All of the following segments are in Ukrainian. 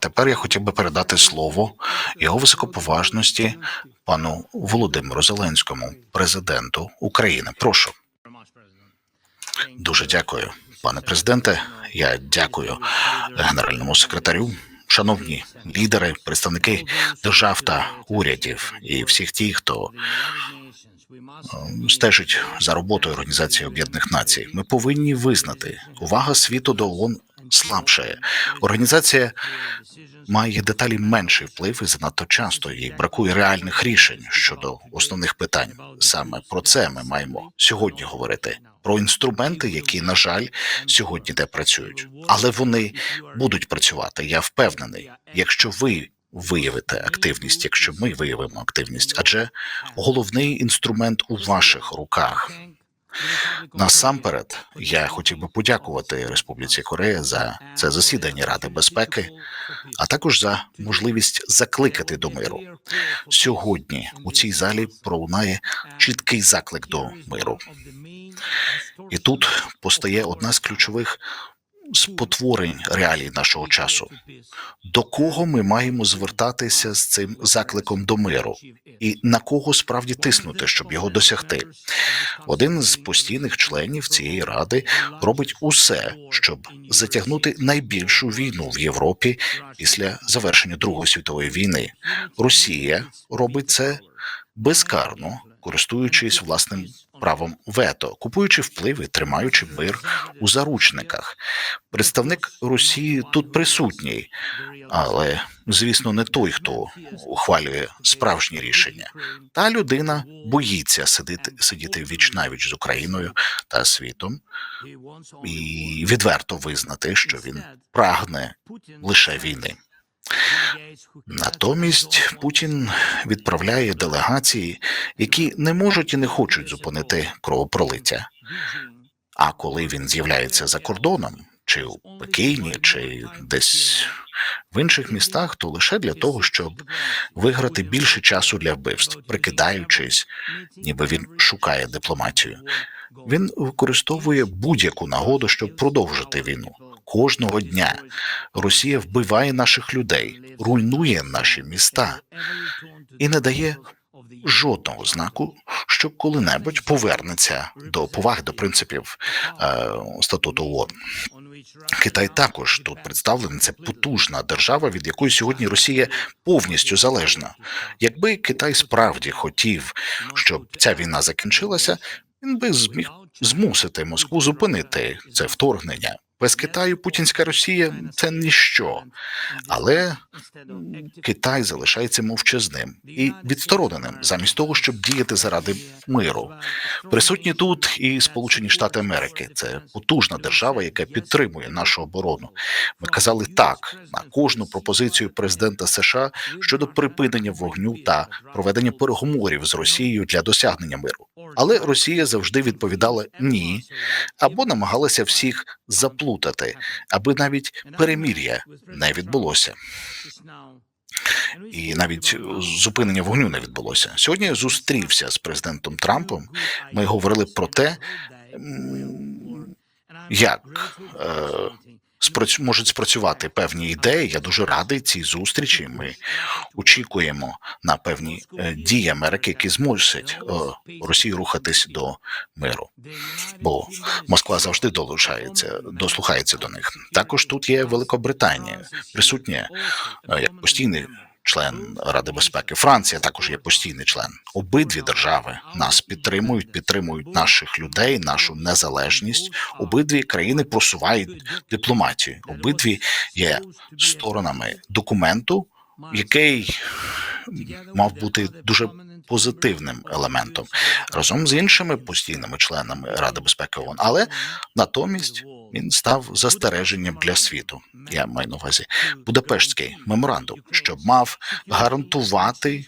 тепер я хотів би передати слово його високоповажності пану Володимиру Зеленському, президенту України. Прошу. Дуже дякую, пане президенте. Я дякую генеральному секретарю, шановні лідери, представники держав та урядів і всіх ті, хто е, стежить за роботою Організації Об'єднаних Націй. Ми повинні визнати, увага світу до ООН слабшає. Організація має деталі менший вплив і занадто часто їй бракує реальних рішень щодо основних питань. Саме про це ми маємо сьогодні говорити. Про інструменти, які, на жаль, сьогодні не працюють, але вони будуть працювати. Я впевнений, якщо ви виявите активність, якщо ми виявимо активність, адже головний інструмент у ваших руках. Насамперед, я хотів би подякувати Республіці Корея за це засідання Ради безпеки, а також за можливість закликати до миру. Сьогодні у цій залі пролунає чіткий заклик до миру. І тут постає одна з ключових спотворень реалій нашого часу. До кого ми маємо звертатися з цим закликом до миру, і на кого справді тиснути, щоб його досягти? Один з постійних членів цієї ради робить усе, щоб затягнути найбільшу війну в Європі після завершення Другої світової війни. Росія робить це безкарно, користуючись власним правом вето, купуючи впливи, тримаючи мир у заручниках. Представник Росії тут присутній, але звісно, не той, хто ухвалює справжні рішення. Та людина боїться сидіти сидіти віч навіч з Україною та світом і відверто визнати, що він прагне лише війни. Натомість Путін відправляє делегації, які не можуть і не хочуть зупинити кровопролиття. А коли він з'являється за кордоном, чи у Пекіні, чи десь в інших містах, то лише для того, щоб виграти більше часу для вбивств, прикидаючись, ніби він шукає дипломатію. Він використовує будь-яку нагоду, щоб продовжити війну. Кожного дня Росія вбиває наших людей, руйнує наші міста і не дає жодного знаку, що коли-небудь повернеться до поваги до принципів е, статуту ООН. Китай також тут представлений. Це потужна держава, від якої сьогодні Росія повністю залежна. Якби Китай справді хотів, щоб ця війна закінчилася, він би зміг змусити Москву зупинити це вторгнення. Без Китаю Путінська Росія це ніщо, але Китай залишається мовчазним і відстороненим, замість того, щоб діяти заради миру. Присутні тут і Сполучені Штати Америки. Це потужна держава, яка підтримує нашу оборону. Ми казали так на кожну пропозицію президента США щодо припинення вогню та проведення переговорів з Росією для досягнення миру. Але Росія завжди відповідала ні або намагалася всіх заплутати, аби навіть перемір'я не відбулося. І навіть зупинення вогню не відбулося. Сьогодні я зустрівся з президентом Трампом. Ми говорили про те, як е, спрацю можуть спрацювати певні ідеї. Я дуже радий цій зустрічі. Ми очікуємо на певні е, дії Америки, які змусять е, Росію рухатись до миру. Бо Москва завжди долучається, дослухається до них. Також тут є Великобританія, присутня е, як постійний член Ради безпеки. Франція також є постійний член. Обидві держави нас підтримують, підтримують наших людей, нашу незалежність. Обидві країни просувають дипломатію. Обидві є сторонами документу, який мав бути дуже позитивним елементом разом з іншими постійними членами Ради безпеки ООН. але натомість він став застереженням для світу. Я маю на увазі Будапештський меморандум, що мав гарантувати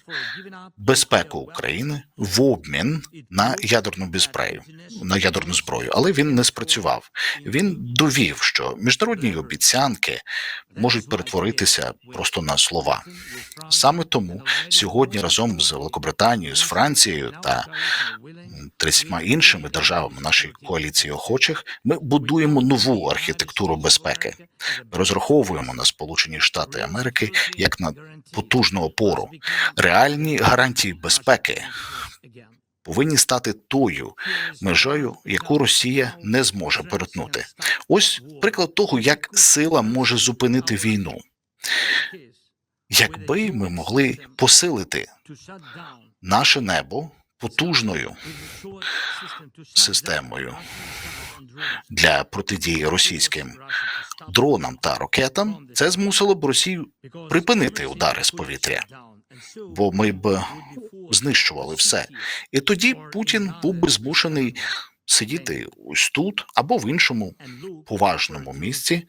безпеку України в обмін на ядерну безпрею, на ядерну зброю, але він не спрацював. Він довів, що міжнародні обіцянки можуть перетворитися просто на слова. Саме тому сьогодні разом з Великобританією, з Францією та 30 іншими державами нашої коаліції охочих, ми будуємо нову архітектуру безпеки. Ми розраховуємо на Сполучені Штати Америки як на потужну опору. Реальні гарантії безпеки повинні стати тою межею, яку Росія не зможе перетнути. Ось приклад того, як сила може зупинити війну. Якби ми могли посилити наше небо потужною системою для протидії російським дронам та ракетам, це змусило б Росію припинити удари з повітря, бо ми б знищували все. І тоді Путін був би змушений сидіти ось тут або в іншому поважному місці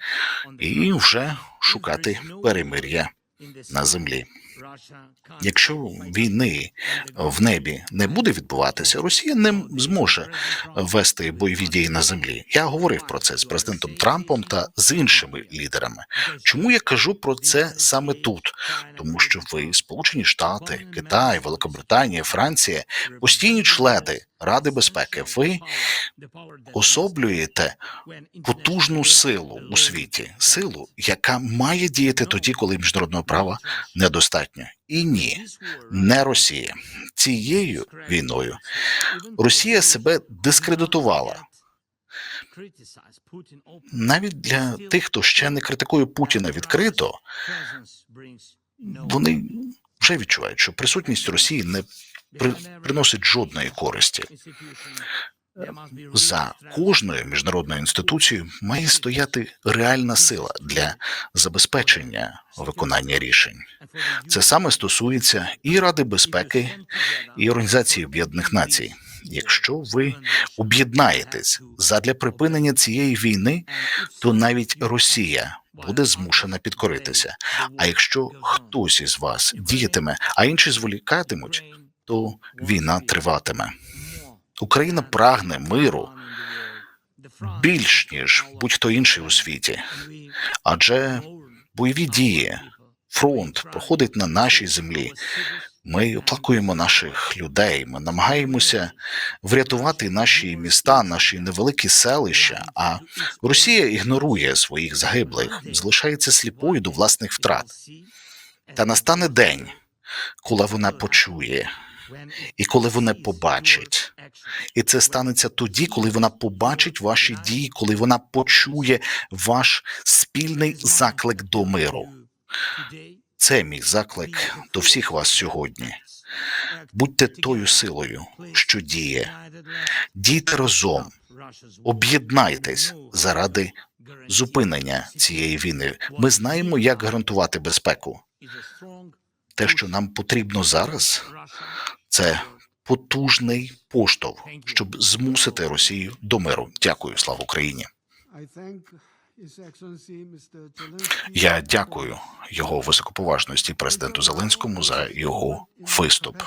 і вже шукати перемир'я на землі. Якщо війни в небі не буде відбуватися, Росія не зможе вести бойові дії на землі. Я говорив про це з президентом Трампом та з іншими лідерами. Чому я кажу про це саме тут? Тому що ви, Сполучені Штати, Китай, Великобританія, Франція, постійні члени Ради безпеки, ви особлюєте потужну силу у світі, силу, яка має діяти тоді, коли міжнародного права недостатньо. І ні, не Росія цією війною Росія себе дискредитувала. Навіть для тих, хто ще не критикує Путіна відкрито, вони вже відчувають, що присутність Росії не при, приносить жодної користі. За кожною міжнародною інституцією має стояти реальна сила для забезпечення виконання рішень. Це саме стосується і Ради безпеки, і Організації Об'єднаних Націй. Якщо ви об'єднаєтесь задля припинення цієї війни, то навіть Росія буде змушена підкоритися. А якщо хтось із вас діятиме, а інші зволікатимуть, то війна триватиме. Україна прагне миру більш ніж будь-хто інший у світі, адже бойові дії, фронт проходить на нашій землі. Ми оплакуємо наших людей. Ми намагаємося врятувати наші міста, наші невеликі селища. А Росія ігнорує своїх загиблих, залишається сліпою до власних втрат. Та настане день, коли вона почує, і коли вона побачить. І це станеться тоді, коли вона побачить ваші дії, коли вона почує ваш спільний заклик до миру. Це мій заклик до всіх вас сьогодні. Будьте тою силою, що діє. Дійте разом, об'єднайтесь заради зупинення цієї війни. Ми знаємо, як гарантувати безпеку. Те, що нам потрібно зараз, це потужний поштовх, щоб змусити Росію до миру. Дякую, слава Україні. Я дякую його високоповажності президенту Зеленському за його виступ.